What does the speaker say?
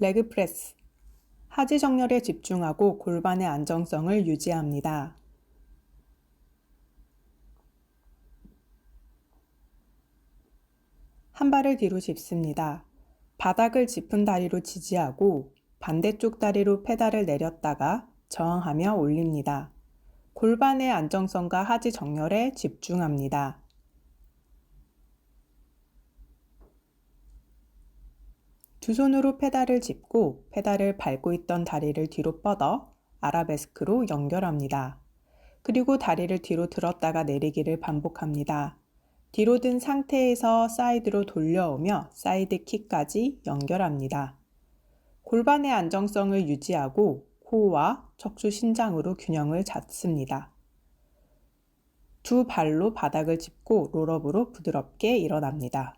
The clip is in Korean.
레그 프레스. 하지 정렬에 집중하고 골반의 안정성을 유지합니다. 한 발을 뒤로 짚습니다. 바닥을 짚은 다리로 지지하고 반대쪽 다리로 페달을 내렸다가 저항하며 올립니다. 골반의 안정성과 하지 정렬에 집중합니다. 두 손으로 페달을 짚고 페달을 밟고 있던 다리를 뒤로 뻗어 아라베스크로 연결합니다. 그리고 다리를 뒤로 들었다가 내리기를 반복합니다. 뒤로 든 상태에서 사이드로 돌려오며 사이드 킥까지 연결합니다. 골반의 안정성을 유지하고 코어와 척추 신장으로 균형을 잡습니다. 두 발로 바닥을 짚고 롤업으로 부드럽게 일어납니다.